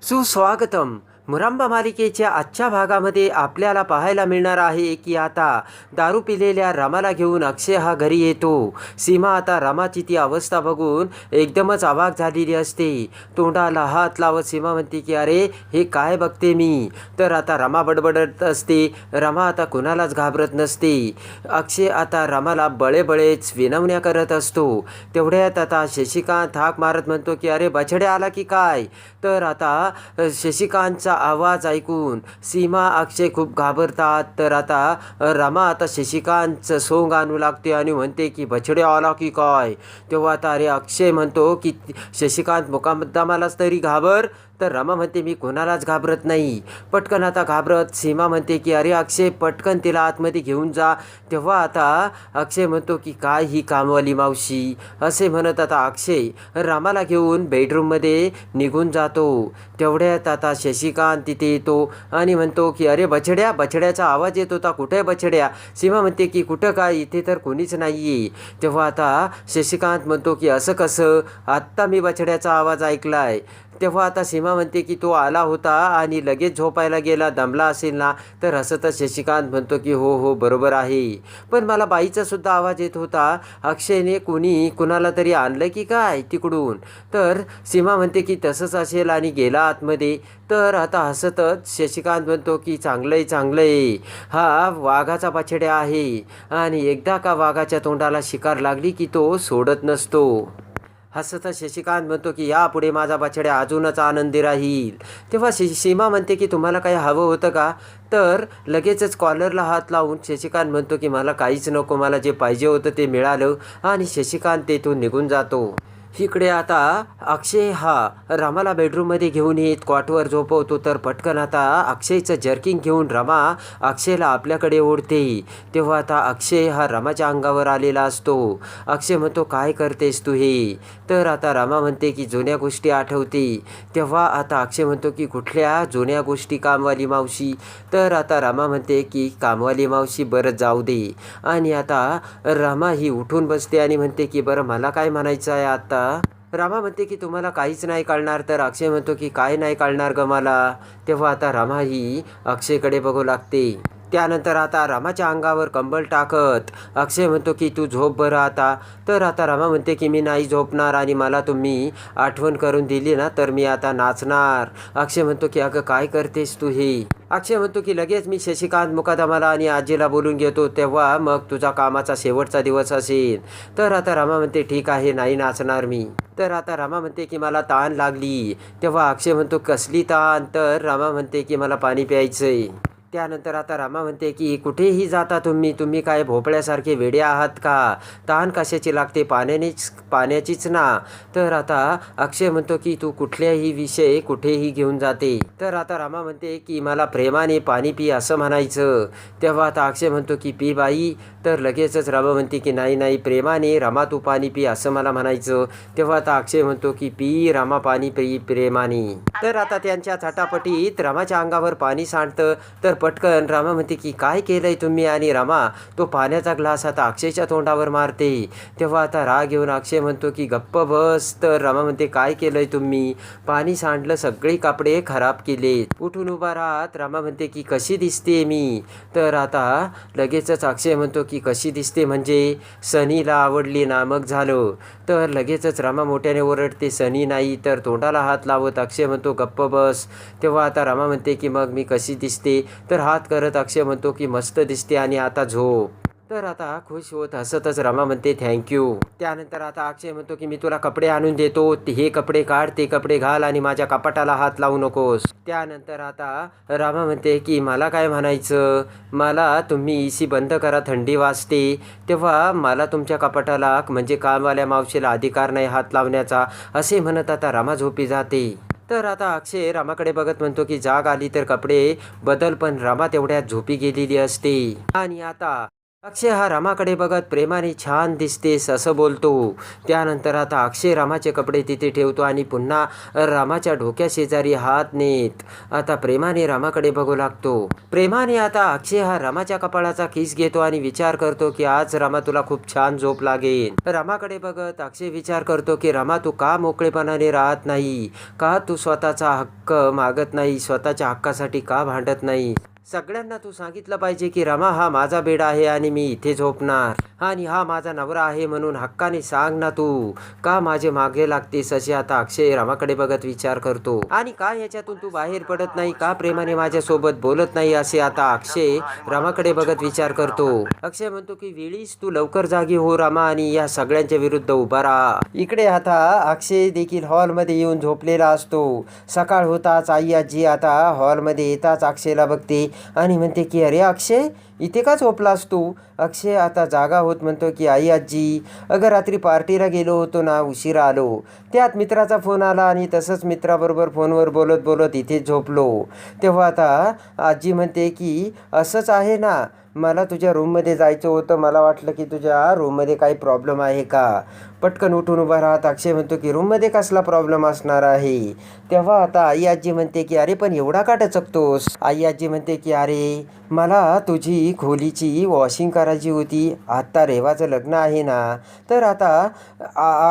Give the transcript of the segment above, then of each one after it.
Suswagatam! मुरांबा मालिकेच्या आजच्या भागामध्ये आपल्याला पाहायला मिळणार आहे की आता दारू पिलेल्या रमाला घेऊन अक्षय हा घरी येतो. सीमा आता रमाची ती अवस्था बघून एकदमच अवाक झालेली असते. तोंडाला हात लावत सीमा म्हणते की अरे हे काय बघते मी? तर आता रमा बडबडत असते. रमा आता कुणालाच घाबरत नसते. अक्षय आता रमाला बळेबळेच विनवण्या करत असतो. तेवढ्यात आता शशिकांत हाक मारत म्हणतो की अरे बछडे आला की काय? तर आता शशिकांतचा आवाज ऐकून सीमा अक्षय खूप घाबरतात. तर आता रमा आता शशिकांतचं सोंग आणू लागते आणि म्हणते की बछडे आला की काय? तेव्हा आता अरे अक्षय म्हणतो की शशिकांत मुकामुद्दामालाच तरी घाबर. तर रमा म्हणते मी कोणालाच घाबरत नाही. पटकन आता घाबरत. सीमा म्हणते की अरे अक्षय पटकन तिला आतमध्ये घेऊन जा. तेव्हा आता अक्षय म्हणतो की काय ही कामवाली मावशी. असे म्हणत आता अक्षय रामाला घेऊन बेडरूममध्ये निघून जातो. तेवढ्यात आता शशिकांत तिथे येतो आणि म्हणतो की अरे बछड्या बछड्याचा आवाज येत होता. कुठे बछड्या? सीमा म्हणते की कुठं काय? इथे तर कोणीच नाही आहे तेव्हा आता शशिकांत म्हणतो की असं कसं? आत्ता मी बछड्याचा आवाज ऐकला आहे तेव्हा आता सीमा म्हणते की तो आला होता आणि लगेच झोपायला गेला दमला असेल ना? तर हसतच शशिकांत म्हणतो की हो हो बरोबर आहे. पण मला बाईचा सुद्धा आवाज येत होता अक्षयने कुणी कुणाला तरी आणलं की काय तिकडून? तर सीमा म्हणते की तसंच असेल आणि गेला आतमध्ये. तर आता हसतच शशिकांत म्हणतो की चांगलं आहे चांगलं आहे हा वाघाचा पाछड्या आहे. आणि एकदा का वाघाच्या तोंडाला शिकार लागली की तो सोडत नसतो. हसत शशिकांत म्हणतो की यापुढे माझा बछड्या अजूनच आनंदी राहील. तेव्हा शि सीमा म्हणते की तुम्हाला काही हवं होतं का? तर लगेचच कॉलरला हात लावून शशिकांत म्हणतो की मला काहीच नको. मला जे पाहिजे होतं ते मिळालं आणि शशिकांत तेथून निघून जातो. इकडे आता अक्षय हा रमाला बेडरूममध्ये घेऊन येत क्वाटवर झोपवतो तर पटकन आता अक्षयचं जर्किंग घेऊन रमा अक्षयला आपल्याकडे ओढते. तेव्हा आता अक्षय हा रमाच्या अंगावर आलेला असतो. अक्षय म्हणतो काय करतेस तू हे? तर आता रमा म्हणते की जुन्या गोष्टी आठवते. तेव्हा आता अक्षय म्हणतो की कुठल्या जुन्या गोष्टी कामवाली मावशी? तर आता रमा म्हणते की कामवाली मावशी बरं जाऊ दे. आणि आता रमा ही उठून बसते आणि म्हणते की बरं मला काय म्हणायचं आहे आता? रामा म्हणते की तुम्हाला काहीच नाही कळणार तर अक्षय म्हणतो की काय नाही कळणार ग मला. तेव्हा आता रामा ही अक्षयकडे बघू लागते. त्यानंतर आता रामाच्या अंगावर कंबल टाकत. अक्षय म्हणतो की तू झोप बरं आता. तर आता रामा म्हणते की मी नाही झोपणार आणि मला तुम्ही आठवण करून दिली ना तर मी आता नाचणार. अक्षय म्हणतो की अगं काय करतेस तू हे अक्षय म्हणतो की लगेच मी शशिकांत मुकादमाला आणि आजीला बोलून घेतो तेव्हा मग तुझा कामाचा शेवटचा दिवस असेल. तर आता रामा म्हणते ठीक आहे नाही नाचणार मी. तर आता रामा म्हणते की मला ताण लागली. तेव्हा अक्षय म्हणतो कसली ताण? तर रामा म्हणते की मला पाणी प्यायचंय. त्यानंतर आता रामा म्हणते की कुठेही जाता तुम्ही? तुम्ही काय भोपळ्यासारखे वेडे आहात का? तहान कशाची लागते? पाण्यानेच पाण्याचीच ना. तर आता अक्षय म्हणतो की तू कुठल्याही विषय कुठेही घेऊन जाते. तर आता रामा म्हणते की मला प्रेमाने पाणी पी असं म्हणायचं. तेव्हा आता अक्षय म्हणतो की पी बाई. तर लगेचच रामा म्हणते की नाही नाही प्रेमाने रामा तू पाणी पी असं मला म्हणायचं. तेव्हा आता अक्षय म्हणतो की पी रामा पाणी पी प्रेमाने. तर आता त्यांच्या झटापटीत रमाच्या अंगावर पाणी सांडतं. तर पटकन रामा म्हणते की काय केलंय तुम्ही आणि रामा? तो पाण्याचा ग्लास आता अक्षयच्या तोंडावर मारते. तेव्हा आता राग येऊन अक्षय म्हणतो की गप्प बस. तर रामा म्हणते काय केलंय तुम्ही? पाणी सांडलं सगळे कपडे खराब केले उठून उभा राहत रामा म्हणते की कशी दिसते मी? तर आता लगेचच अक्षय म्हणतो की कशी दिसते म्हणजे? सनीला आवडली नामक झालं. तर लगेचच रमा मोठ्याने ओरडते सनी नाही तर तोंडाला हात लावत. अक्षय म्हणतो गप्प बस. तेव्हा आता रमा म्हणते की मग मी कशी दिसते? तर हात करत अक्षय म्हणतो की मस्त दिसते आणि आता झोप. तर आता खुश होत हसतच रमा म्हणते थँक्यू त्यानंतर आता अक्षय म्हणतो की मी तुला कपडे आणून देतो. ते हे कपडे काढ ते कपडे घाल आणि माझ्या कपाटाला हात लावू नकोस. त्यानंतर आता रामा म्हणते की मला काय म्हणायचं? मला तुम्ही ई सी बंद करा थंडी वाजते. तेव्हा मला तुमच्या कपाटाला म्हणजे कामवाल्या मावशीला अधिकार नाही हात लावण्याचा. असे म्हणत आता रामा झोपी जाते. तर आता अक्षय रामाकडे बघत म्हणतो की जाग आली तर कपडे बदल पण रामा तेवढ्यात झोपी गेलेली असते. आणि आता अक्षय हा रामाकडे बघत प्रेमाने छान दिसतेस असं बोलतो. त्यानंतर आता अक्षय रामाचे कपडे तिथे ठेवतो आणि पुन्हा रामाच्या डोक्या शेजारी हात नेत आता प्रेमाने रामाकडे बघू लागतो. प्रेमाने आता अक्षय हा रामाच्या कपाळाचा किस घेतो आणि विचार करतो की आज रामा तुला खूप छान झोप लागेल. रामाकडे बघत अक्षय विचार करतो की रामा तू का मोकळेपणाने राहत नाही? का तू स्वतःचा हक्क मागत नाही? स्वतःच्या हक्कासाठी का भांडत नाही? सगळ्यांना तू सांगितलं पाहिजे की रमा हा माझा बेड आहे आणि मी इथे झोपणार. आणि हा माझा नवरा आहे म्हणून हक्काने सांग ना तू. का माझे मागे लागतेस असे आता अक्षय रामाकडे बघत विचार करतो. आणि का याच्यातून तू बाहेर पडत नाही? का प्रेमाने माझ्यासोबत बोलत नाही असे आता अक्षय रमाकडे बघत विचार करतो. अक्षय म्हणतो की वेळीच तू लवकर जागी हो रमा आणि या सगळ्यांच्या विरुद्ध उभा राहा. इकडे आता अक्षय देखील हॉलमध्ये येऊन झोपलेला असतो. सकाळ होताच आई आजी आता हॉलमध्ये येताच अक्षयला बघते. आणि म्हणते की अरे अक्षय इथे का झोपलास तू? अक्षय आता जागा होत म्हणतो की आई आजी अगं रात्री पार्टीला गेलो होतो ना उशिरा आलो. त्यात मित्राचा फोन आला आणि तसंच मित्राबरोबर फोनवर बोलत बोलत इथे झोपलो. तेव्हा आता आजी म्हणते की असंच आहे ना मला तुझ्या रूममध्ये जायचं होतं. मला वाटलं की तुझ्या रूममध्ये काही प्रॉब्लेम आहे का? पटकन उठून उभा राहत अक्षय म्हणतो की रूममध्ये कसला प्रॉब्लेम असणार आहे? तेव्हा आता आई आजी म्हणते की अरे पण एवढा का टचकतोस आई आजी म्हणते की अरे मला तुझी खोलीची वॉशिंग करायची होती. आत्ता रेवाचं लग्न आहे ना? तर आता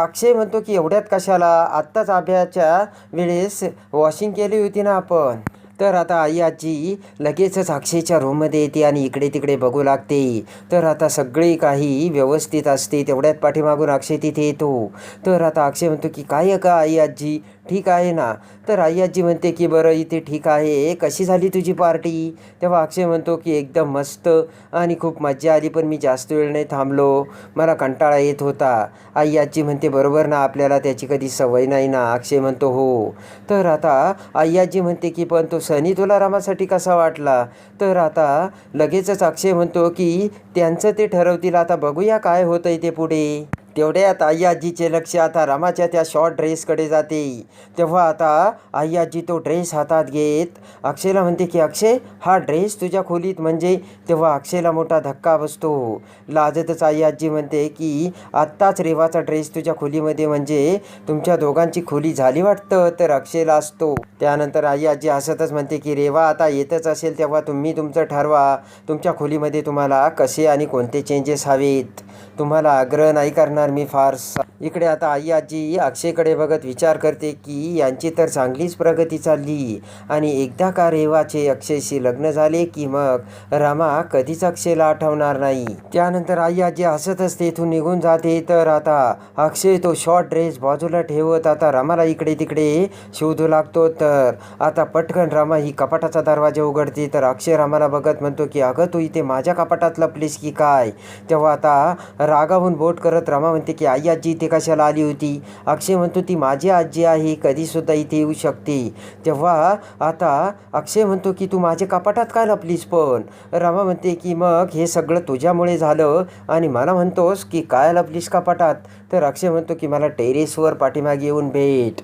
अक्षय म्हणतो की एवढ्यात कशाला? आत्ताच आभ्याच्या वेळेस वॉशिंग केली होती ना आपण. तर आता आई आजी लगेचच अक्षयच्या रूममध्ये येते आणि इकडे तिकडे बघू लागते. तर आता सगळे काही व्यवस्थित असते. तेवढ्यात पाठीमागून अक्षय तिथे येतो. तर आता अक्षय म्हणतो की काय आहे का आई आजी? ठीक आहे ना? तर आई आजी म्हणते की बरं इथे ठीक आहे. कशी झाली तुझी पार्टी? तेव्हा अक्षय म्हणतो की एकदम मस्त आणि खूप मजा आली पण मी जास्त वेळ नाही थांबलो. मला कंटाळा येत होता. आई आजी म्हणते बरोबर ना आपल्याला त्याची कधी सवय नाही ना? अक्षय म्हणतो हो. तर आता आई आजी म्हणते की पण तो सनी तुला रामासाठी कसा वाटला? तर आता लगेचच अक्षय म्हणतो की त्यांचं ते ठरवतील. आता बघूया काय होतं ते पुढे. तेवढ्यात आई आजीचे लक्ष आता रामाच्या त्या शॉर्ट ड्रेसकडे जाते. तेव्हा आता आई आजी तो ड्रेस हातात घेत अक्षयला म्हणते की अक्षय हा ड्रेस तुझ्या खोलीत म्हणजे? तेव्हा अक्षयला मोठा धक्का बसतो. लाजतच आई आजी म्हणते की आत्ताच रेवाचा ड्रेस तुझ्या खोलीमध्ये म्हणजे तुमच्या दोघांची खोली झाली वाटतं? तर अक्षयला असतो त्यानंतर आई आजी हसतच म्हणते की रेवा आता येतच असेल तेव्हा तुम्ही तुमचं ठरवा. तुमच्या खोलीमध्ये तुम्हाला कसे आणि कोणते चेंजेस हवेत? तुम्हाला आग्रह नाही करणार मी फारसा. इकडे आता आई आजी अक्षयकडे बघत विचार करते की यांची तर चांगलीच प्रगती चालली. आणि एकदा का रेवाचे अक्षयशी लग्न झाले की मग रामा कधीच अक्षयला आठवणार नाही. त्यानंतर आई आजी हसतच तेथून निघून जाते. तर आता अक्षय तो शॉर्ट ड्रेस बाजूला ठेवत आता रामाला इकडे तिकडे शोधू लागतो. तर आता पटकन रामा ही कपाटाचा दरवाजा उघडते. तर अक्षय रामाला बघत म्हणतो की अगं तू इथे माझ्या कपाटात लपलीस की काय? तेव्हा आता रागावून बोट करत रमा म्हणते की आई आजी इथे कशाला आली होती? अक्षय म्हणतो ती माझी आजी आहे कधीसुद्धा इथे येऊ शकते. तेव्हा आता अक्षय म्हणतो की तू माझ्या कपाटात काय लपलीस पण? रमा म्हणते की मग हे सगळं तुझ्यामुळे झालं आणि मला म्हणतोस की काय लपलीस कपाटात? तर अक्षय म्हणतो की मला टेरेसवर पाठीमागे येऊन भेट.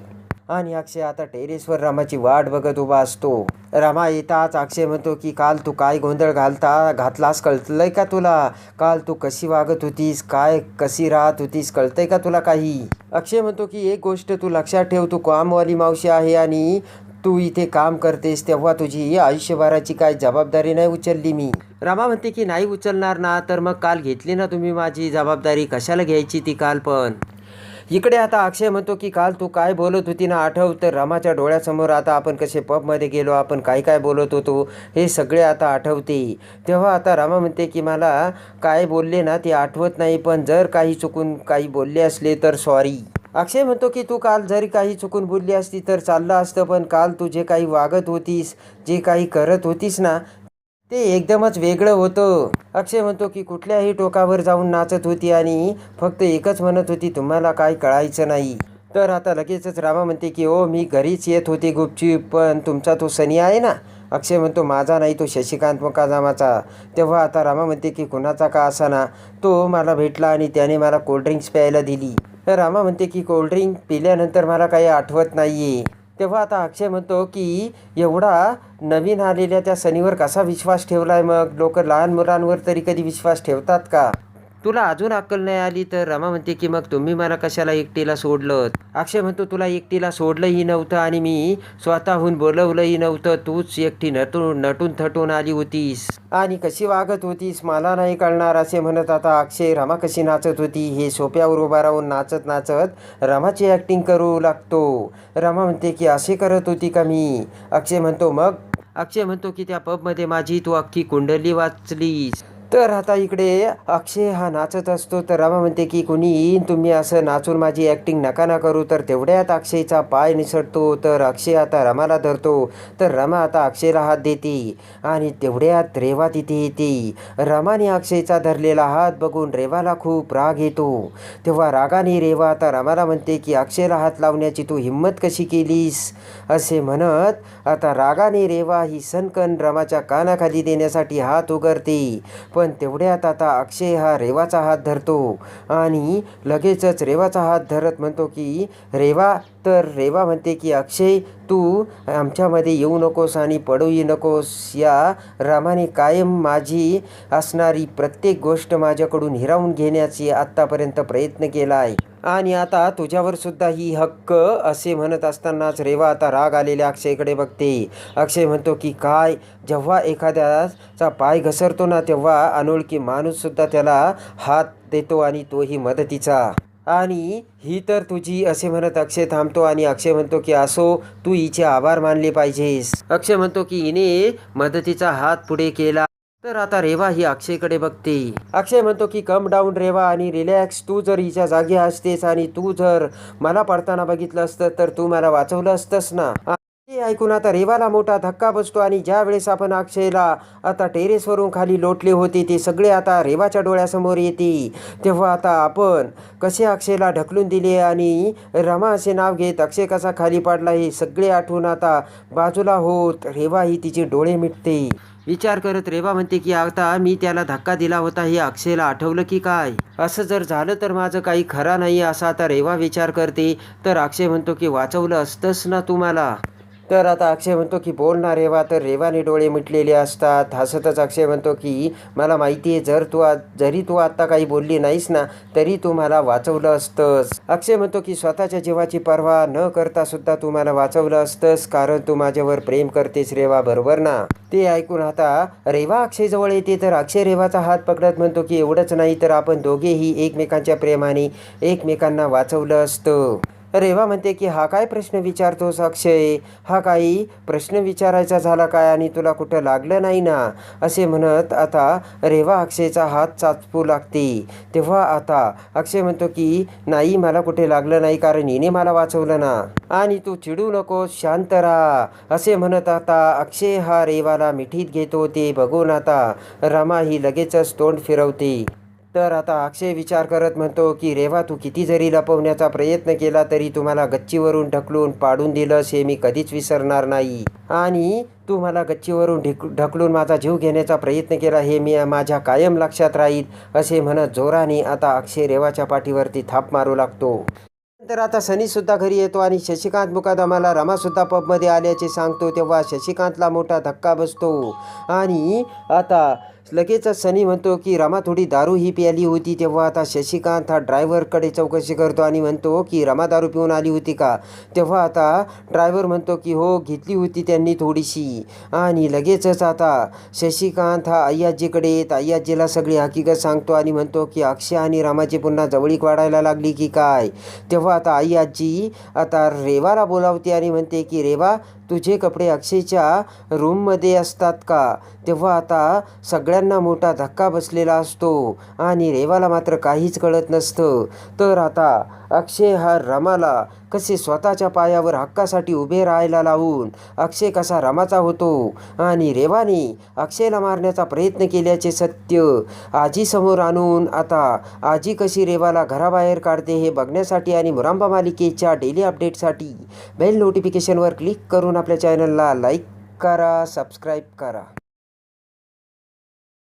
आणि अक्षय आता टेरेसवर रामाची वाट बघत उभा असतो. रामा येताच अक्षय म्हणतो की काल तू काय गोंधळ घालता घातलास कळतलंय का तुला? काल तू कशी वागत होतीस? काय कशी राहत होतीस? कळतंय का तुला काही? अक्षय म्हणतो की एक गोष्ट तू लक्षात ठेव तू कामवाली मावशी आहे आणि तू इथे काम करतेस तेव्हा तुझी आयुष्यभराची काय जबाबदारी नाही उचलली मी. रामा म्हणते की नाही उचलणार ना तर मग काल घेतली ना तुम्ही माझी जबाबदारी? कशाला घ्यायची ती काल पण? इकडे आता अक्षय म्हणतो की काल तू काय बोलत होती ना आठव तर रामाच्या डोळ्यासमोर आता आपण कसे पबमध्ये गेलो आपण काय काय बोलत होतो हे सगळे आता आठवते. तेव्हा आता रामा म्हणते की मला काय बोलले ना ते आठवत नाही पण जर काही चुकून काही बोलले असले तर सॉरी अक्षय म्हणतो की तू काल जरी काही चुकून बोलली असती तर चाललं असतं पण काल तू जे काही वागत होतीस जे काही करत होतीस ना ते एकदमच वेगळं होतं. अक्षय म्हणतो की कुठल्याही टोकावर जाऊन नाचत होती आणि फक्त एकच म्हणत होती तुम्हाला काय कळायचं नाही. तर आता लगेचच रामा म्हणते की ओ मी घरीच येत होते गुपचूप पण तुमचा तो सनी आहे ना? अक्षय म्हणतो माझा नाही तो शशिकांत मुकाजामाचा. तेव्हा आता रामा म्हणते की कुणाचा का असाना? तो मला भेटला आणि त्याने मला कोल्ड्रिंक्स प्यायला दिली. तर रामा म्हणते की कोल्ड्रिंक पिल्यानंतर मला काही आठवत नाही आहे तेव्हा आता अक्षय म्हणतो की एवढा नवीन आलेल्या त्या सनीवर कसा विश्वास ठेवलाय मग? लोक लहान मुलांवर तरी कधी विश्वास ठेवतात का? तुला अजून अक्कल नाही आली तर रमा म्हणते की मग तुम्ही मला कशाला एकटीला सोडलं अक्षय म्हणतो तुला एकटीला सोडलंही नव्हतं आणि मी स्वतःहून बोलवलंही नव्हतं. तूच एकटी नटून नटून थटून आली होतीस. आणि कशी वागत होतीस? मला नाही कळणार असे म्हणत आता अक्षय. रमा कशी नाचत होती? हे सोप्यावर उभा राहून नाचत नाचत रमाची ॲक्टिंग करू लागतो. रमा म्हणते की असे करत होती का मी? अक्षय म्हणतो मग? अक्षय म्हणतो की त्या पबमध्ये माझी तू अख्खी कुंडली वाचलीस. तर आता इकडे अक्षय हा नाचत असतो. तर रमा म्हणते की कुणी येईन तुम्ही असं नाचून माझी ॲक्टिंग नका ना करू. तर तेवढ्यात अक्षयचा पाय निसटतो. तर अक्षय आता रमाला धरतो. तर रमा आता अक्षयला हात देते आणि तेवढ्यात रेवा तिथे येते. रमाने अक्षयचा धरलेला हात बघून रेवाला खूप राग येतो. तेव्हा रागाने रेवा आता रमाला म्हणते की अक्षयला हात लावण्याची तू हिंमत कशी केलीस? असे म्हणत आता रागाने रेवा ही सनकन रमाच्या कानाखाली देण्यासाठी हात उघडते. पण तेवढ्यात आता अक्षय हा रेवाचा हात धरतो. आणि लगेचच रेवाचा हात धरत म्हणतो की रेवा तर रेवा म्हणते की अक्षय तू आमच्यामध्ये येऊ नकोस आणि पडूही नकोस. या रामाने कायम माझी असणारी प्रत्येक गोष्ट माझ्याकडून हिरावून घेण्याची आत्तापर्यंत प्रयत्न केला आहे. आणि आता तुझ्यावर सुद्धा ही हक्क असे म्हणत असतानाच रेवा आता राग आलेल्या अक्षयकडे बघते. अक्षय म्हणतो की काय? जेव्हा एखाद्याचा पाय घसरतो ना तेव्हा अनोळखी माणूससुद्धा त्याला हात देतो आणि तोही मदतीचा. आणि ही तर तुझी असे म्हणत अक्षय थांबतो आणि अक्षय म्हणतो की असो तू हिचे आभार मानले पाहिजेस. अक्षय म्हणतो की हिने मदतीचा हात पुढे केला तर आता रेवा ही अक्षयकडे बघते. अक्षय म्हणतो की कम डाऊन रेवा आणि रिलॅक्स तू जर हिच्या जागी असतेस आणि तू जर मला पडताना बघितलं असतं तर तू मला वाचवलं असतंस ना. हे ऐकून आता रेवाला मोठा धक्का बसतो आणि ज्या वेळेस आपण अक्षयला आता टेरेसवरून खाली लोटले होते ते सगळे आता रेवाच्या डोळ्यासमोर येते. तेव्हा आता आपण कसे अक्षयला ढकलून दिले आणि रमा असे नाव घेत अक्षय कसा खाली पाडला हे सगळे आठवून आता बाजूला होत रेवा ही तिचे डोळे मिटते. विचार करत रेवा म्हणते की आता मी त्याला धक्का दिला होता हे अक्षयला आठवलं की काय? असं जर झालं तर माझं काही खरा नाही असा आता रेवा विचार करते. तर अक्षय म्हणतो की वाचवलं असतंच ना तुम्हाला तर आता अक्षय म्हणतो की बोल ना रेवा. तर रेवाने डोळे मिटलेले असतात. हसतच अक्षय म्हणतो की मला माहिती आहे जर तू आ जरी तू आत्ता काही बोलली नाहीस ना तरी तू मला वाचवलं असतंस. अक्षय म्हणतो की स्वतःच्या जीवाची पर्वा न करता सुद्धा तू मला वाचवलं असतंस कारण तू माझ्यावर प्रेम करतेस रेवा बरोबर ना? ते ऐकून आता रेवा अक्षयजवळ येते. तर अक्षय रेवाचा हात पकडत म्हणतो की एवढंच नाही तर आपण दोघेही एकमेकांच्या प्रेमाने एकमेकांना वाचवलं असतं. रेवा म्हणते की हा काय प्रश्न विचारतोस अक्षय? हा काही प्रश्न विचारायचा झाला काय आणि तुला कुठं लागलं नाही ना? असे म्हणत आता रेवा अक्षयचा हात चाचपू लागते. तेव्हा आता अक्षय म्हणतो की नाही मला कुठे लागलं नाही कारण हिने मला वाचवलं ना. आणि तू चिडू नकोस शांत राहा असे म्हणत आता अक्षय हा रेवाला मिठीत घेतो. ते बघून आता रमा ही लगेचच तोंड फिरवते. तर आता अक्षय विचार करत म्हणतो की रेवा तू किती जरी लपवण्याचा प्रयत्न केला तरी तुम्हाला गच्चीवरून ढकलून पाडून दिलंस हे मी कधीच विसरणार नाही. आणि तू मला गच्चीवरून ढिक ढकलून माझा जीव घेण्याचा प्रयत्न केला हे मी माझ्या कायम लक्षात राहील असे म्हणत जोराने आता अक्षय रेवाच्या पाठीवरती थाप मारू लागतो. नंतर आता सनीसुद्धा घरी येतो आणि शशिकांत मुकादमाला रमासुद्धा पबमध्ये आल्याचे सांगतो तेव्हा शशिकांतला मोठा धक्का बसतो. आणि आता लगेचच सनी म्हणतो की रमा थोडी दारू ही प्याली होती तेव्हा आता शशिकांत हा ड्रायव्हरकडे चौकशी करतो आणि म्हणतो की रमा दारू पिऊन आली होती का? तेव्हा आता ड्रायव्हर म्हणतो की हो घेतली होती त्यांनी थोडीशी. आणि लगेचच आता शशिकांत हा अय्याजीकडे येत अय्याजीला सगळी हकीकत सांगतो आणि म्हणतो की अक्षय आणि रामाची पुन्हा जवळीक वाढायला लागली की काय? तेव्हा आता आई आजी आता रेवाला बोलावते आणि म्हणते की रेवा तुझे कपडे अक्षयच्या रूममध्ये असतात का? तेव्हा आता सगळ्यांना मोठा धक्का बसलेला असतो आणि रेवाला मात्र काहीच कळत नसतं. तर आता अक्षय हा रमाला कसे स्वतःच्या पायावर हक्कासाठी उभे राहायला लावून अक्षय कसा रमाचा होतो आणि रेवाने अक्षयला मारण्याचा प्रयत्न केल्याचे सत्य आजीसमोर आणून आता आजी कशी रेवाला घराबाहेर काढते हे बघण्यासाठी आणि मुरांबा मालिकेच्या डेली अपडेटसाठी बेल नोटिफिकेशनवर क्लिक करून आपल्या चॅनलला लाईक करा सबस्क्राईब करा.